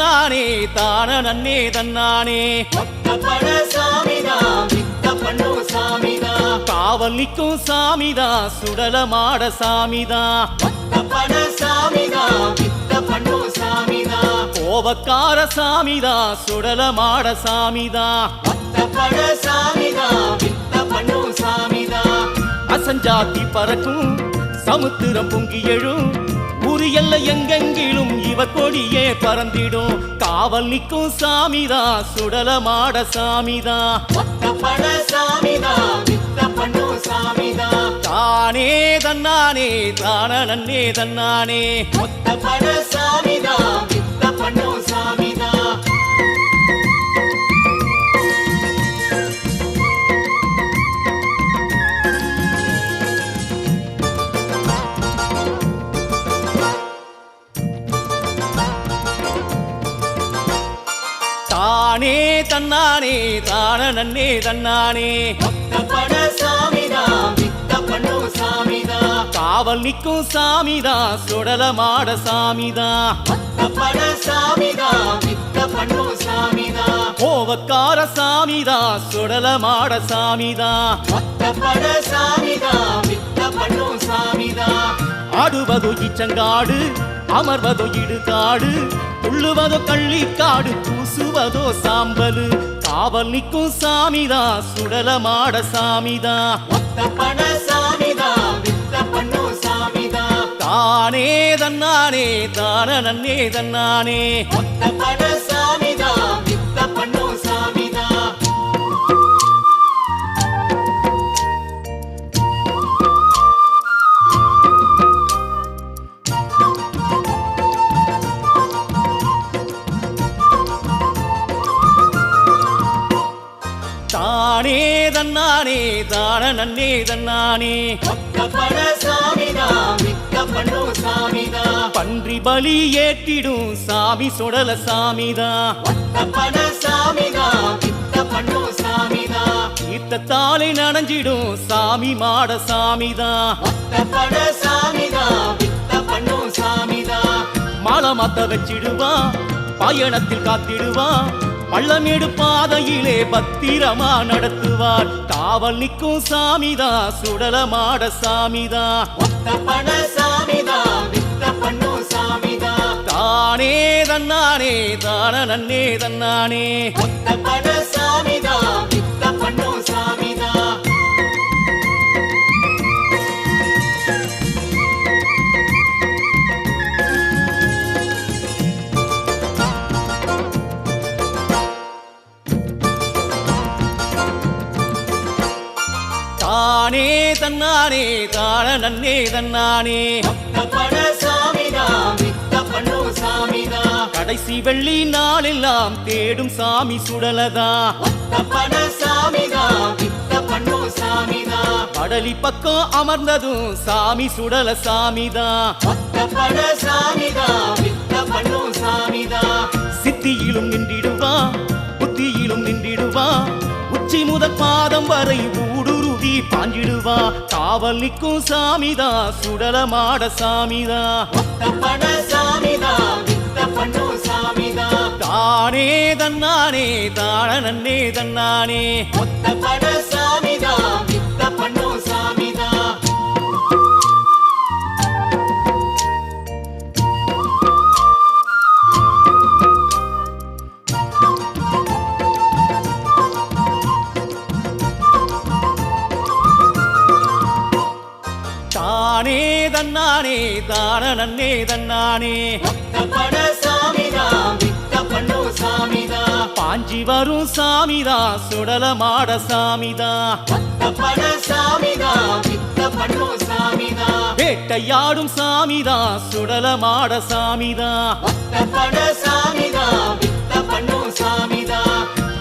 தன்னானே தான நன்னே தன்னானே. காவல் நிற்கும் சாமிதான் சுடலமாட சாமிதான் கோபக்கார சாமிதான் சுடலமாட சாமிதான் அசஞ்சாத்தி பறக்கும் சமுத்திரம் பொங்கி எழும் உரியல்ல எங்கெங்கிலும் இவ கொடியே பறந்திடும். காவல் நிற்கும் சாமிதான் சுடலமாட சாமிதான் தானே தன்னானே தான நன்னே தன்னானே. பட தானே தன்னானே தான நன்னே தன்னானே காவல் நிற்கும் சாமிதான் சுடலமாட சாமிதான் கோவக்கார சாமிதான் சுடலமாட சாமிதான் ஆடுவதோ இச்சங்காடு அமர்வதோ இடுகாடு துள்ளுவதோ கள்ளிக்காடு பூசுவதோ சாம்பலு. காவல் நிற்கும் சாமிதான் சுடலமாட சாமிதான் தானே தன்னானே தான நன்னே தன்னானே. தன்னானே தான நன்னே தன்னானே. பன்றி பலி ஏற்றிடும் சாமி சுடல சாமிதான் தீர்த்தத்தாலே நனைஞ்சிடும் சாமி மாட சாமிதான் மாலை மாத்த வச்சிடுவா பயணத்தில் காத்திடுவான் பள்ளமேடு பாதையிலே பத்திரமா நடத்துவார். காவல் நிற்கும் சாமிதான் சுடலமாட சாமிதான் தானே தன்னானே தான நன்னே தன்னானே தன்னானே தான நன்னே தன்னானே கடைசி வெள்ளி நாளெல்லாம் தேடும் சாமி சுடலதா. கடலி பக்கம் அமர்ந்ததும் சாமி சுடல சாமிதான் சித்தியிலும் நின்றிடுவா புத்தியிலும் நின்றிடுவா. உச்சி முதல் பாதம் வரை ஊடுருவி பாஞ்சிடுவா. காவல் நிற்கும் சாமிதான் சுடலமாட வித்த பண்ணு சாமிதான் தானே தன்னானே தான நன்னே தன்னானே தன்னானே தான நன்னே தன்னானே பாஞ்சி வரும் சாமிதான் வித்த பண்ணு சாமிதான் வேட்டையாடும் சாமிதான் வித்த பண்ணு சாமிதான்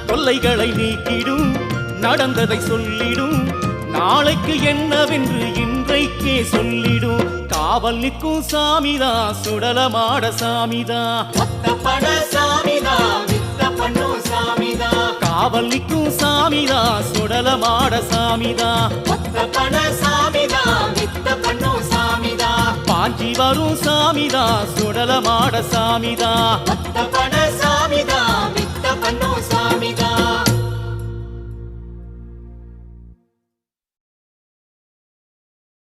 தொல்லைகளை நீக்கிடும் நடந்ததை சொல்லிடும். நாளைக்கு என்னவென்று இன்றைக்கே சொல்லிடும். காவல் நிற்கும் சாமிதான் சுடலமாட சாமிதான் காவல் நிற்கும் சாமிதான் சுடலமாட சாமிதான் பாஞ்சி வரும் சாமிதான் சுடலமாட சாமிதான் பட